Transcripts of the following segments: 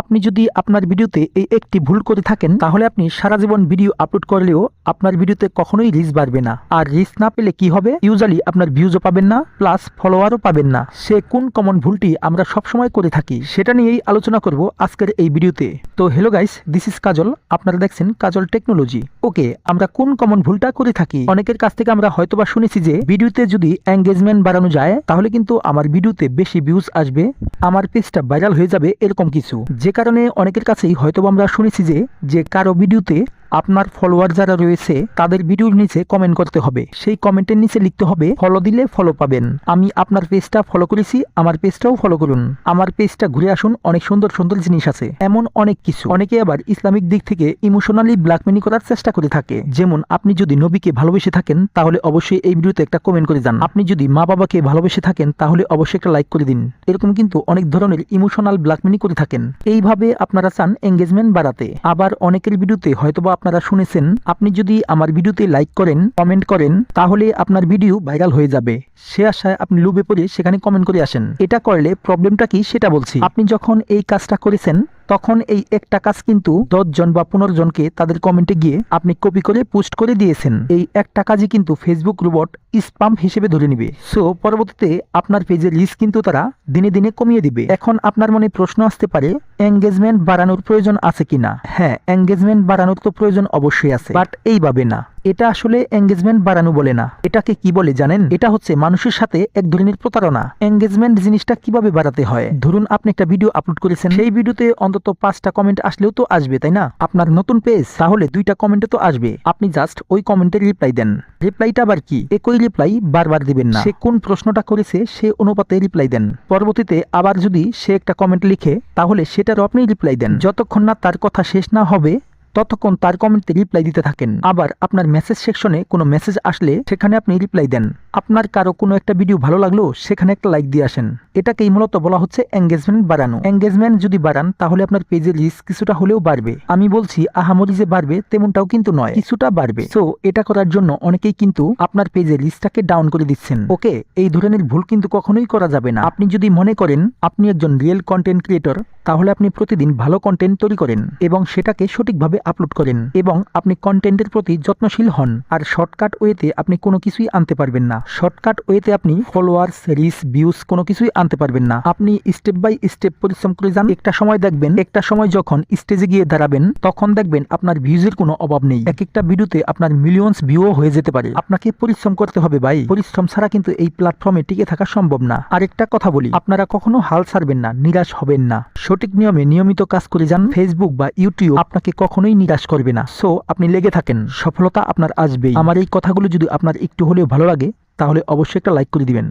আপনি যদি আপনার ভিডিওতে এই একটি ভুল করে থাকেন, তাহলে আপনি সারা জীবন ভিডিও আপলোড করলেও আপনার ভিডিওতে কখনোই রিচ বাড়বে না। আর রিচ না পেলে কি হবে? ইউজুয়ালি আপনার ভিউজও পাবেন না প্লাস ফলোয়ারও পাবেন না। সে কোন কমন ভুলটি আমরা সবসময় করে থাকি, সেটা নিয়েই আলোচনা করব আজকের এই ভিডিওতে। তো hello guys this is Kajal. আপনারা দেখছেন কাজল টেকনোলজি ওকে আমরা কোন কমন ভুলটা করে থাকি? অনেকের কাছ থেকে আমরা হয়তোবা শুনেছি যে, ভিডিওতে যদি এঙ্গেজমেন্ট বাড়ানো যায়, তাহলে কিন্তু আমার ভিডিওতে বেশি ভিউজ আসবে, আমার পেজটা ভাইরাল হয়ে যাবে, এরকম কিছু। যে কারণে অনেকের কাছেই হয়তো আমরা শুনেছি যে যে কারও ভিডিওতে আপনার ফলোয়ার যারা রয়েছে, তাদের ভিডিওর নিচে কমেন্ট করতে হবে। সেই কমেন্টের নিচে লিখতে হবে ফলো দিলে ফলো পাবেন। আমি আপনার পেজটা ফলো করেছি, আমার পেজটাও ফলো করুন। আমার পেজটা ঘুরে আসুন, অনেক সুন্দর সুন্দর জিনিস আছে। এমন অনেক কিছু। অনেকে আবার ইসলামিক দিক থেকে ইমোশনালি ব্ল্যাকমেনি করার চেষ্টা করে থাকে। যেমন, আপনি যদি নবীকে ভালোবেসে থাকেন, তাহলে অবশ্যই এই ভিডিওতে একটা কমেন্ট করে যান। আপনি যদি মা বাবাকে ভালোবেসে থাকেন, তাহলে অবশ্যই একটা লাইক করে দিন। এরকম কিন্তু অনেক ধরনের ইমোশনাল ব্ল্যাকমেনি করে থাকেন। এইভাবে আপনারা চান এঙ্গেজমেন্ট বাড়াতে। আবার অনেকের ভিডিওতে হয়তোবা আপনারা শুনেছেন, আপনি যদি আমার ভিডিওতে লাইক করেন কমেন্ট করেন, তাহলে আপনার ভিডিও ভাইরাল হয়ে যাবে। সে আশায় আপনি লুবে পড়ে সেখানে কমেন্ট করে আসেন। এটা করলে প্রবলেমটা কি সেটা বলছি। আপনি যখন এই কাজটা করেছেন তখন এই একটা কাজ কিন্তু দশ জন বা পনেরো জনকে তাদের কমেন্টে গিয়ে আপনি কপি করে পোস্ট করে দিয়েছেন। এই একটা কাজই কিন্তু ফেসবুক রোবট স্পাম্প হিসেবে ধরে নিবে। সো পরবর্তীতে আপনার পেজের লিস্ট কিন্তু তারা দিনে দিনে কমিয়ে দিবে। এখন আপনার মনে প্রশ্ন আসতে পারে এঙ্গেজমেন্ট বাড়ানোর প্রয়োজন আছে কিনা? হ্যাঁ এঙ্গেজমেন্ট বাড়ানোর তো প্রয়োজন অবশ্যই আছে। বাট এইভাবে না। এটা আসলে এঙ্গেজমেন্ট বাড়ানো বলে না। এটাকে কি বলে জানেন? এটা হচ্ছে মানুষের সাথে এক ধরনের প্রতারণা। এঙ্গেজমেন্ট জিনিসটা কীভাবে বাড়াতে হয়? ধরুন আপনি একটা ভিডিও আপলোড করেছেন। সেই ভিডিওতে অন্তত পাঁচটা কমেন্ট আসলেও তো আসবে, তাই না? আপনার নতুন পেজ তাহলে দুইটা কমেন্টে তো আসবে। আপনি জাস্ট ওই কমেন্টের রিপ্লাই দেন। রিপ্লাইটা আবার কি? একই রিপ্লাই বারবার দিবেন না। সে কোন প্রশ্নটা করেছে, সে অনুপাতে রিপ্লাই দেন। পরবর্তীতে আবার যদি সে একটা কমেন্ট লিখে, তাহলে সেটারও আপনি রিপ্লাই দেন। যতক্ষণ না তার কথা শেষ না হবে ততক্ষণ তার কমেন্টে রিপ্লাই দিতে থাকেন। আবার আপনার মেসেজ সেকশনে কোনো মেসেজ আসলে সেখানে আপনি রিপ্লাই দেন। আপনার কারও কোনো একটা ভিডিও ভালো লাগল, সেখানে একটা লাইক দিয়ে আসেন। এটাকেই মূলত বলা হচ্ছে এঙ্গেজমেন্ট বাড়ানো। এঙ্গেজমেন্ট যদি বাড়ান, তাহলে আপনার পেজের রিস্ক কিছুটা হলেও বাড়বে। আমি বলছি, আহামরি যে বাড়বে, তেমনটাও কিন্তু নয়, কিছুটা বাড়বে। সো এটা করার জন্য অনেকেই কিন্তু আপনার পেজের লিস্টটাকে ডাউন করে দিচ্ছেন। ওকে এই ধরনের ভুল কিন্তু কখনোই করা যাবে না। আপনি যদি মনে করেন, আপনি একজন রিয়েল কন্টেন্ট ক্রিয়েটর তাহলে আপনি প্রতিদিন ভালো কন্টেন্ট তৈরি করেন এবং সেটাকে সঠিকভাবে আপলোড করেন এবং আপনি কন্টেন্টের প্রতি যত্নশীল হন। আর শর্টকাট ওয়েতে আপনি কোনো কিছুই আনতে পারবেন না। শর্টকাট ওয়েতে আপনি ফলোয়ার্স রিস ভিউজ কোনো কিছুই আনতে পারবেন না। আপনি স্টেপ বাই স্টেপ পরিশ্রম করে যান। একটা সময় দেখবেন, একটা সময় যখন স্টেজে গিয়ে দাঁড়াবেন, তখন দেখবেন আপনার ভিউজের কোনো অভাব নেই। এক একটা ভিডিওতে আপনার মিলিয়ন্স ভিউও হয়ে যেতে পারে। আপনাকে পরিশ্রম করতে হবে ভাই। পরিশ্রম ছাড়া কিন্তু এই প্ল্যাটফর্মে টিকে থাকা সম্ভব না। আরেকটা কথা বলি, আপনারা কখনো হাল ছাড়বেন না, নিরাশ হবেন না। সঠিক নিয়মে নিয়মিত কাজ করে যান। ফেসবুক বা ইউটিউব আপনাকে কখনোই নিরাশ করবে না। সো আপনি লেগে থাকেন। সফলতা আপনার আসবেই। আমার এই কথাগুলো যদি আপনার একটু হলেও ভালো লাগে, তাহলে অবশ্যই একটা লাইক করে দিবেন।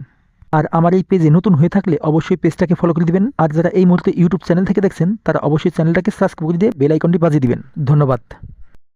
আর আমার এই পেজে নতুন হয়ে থাকলে অবশ্যই পেজটাকে ফলো করে দিবেন। আর যারা এই মুহূর্তে ইউটিউব চ্যানেল থেকে দেখছেন, তারা অবশ্যই চ্যানেলটাকে সাবস্ক্রাইব করে দিয়ে বেল আইকনটি বাজিয়ে দিবেন। ধন্যবাদ।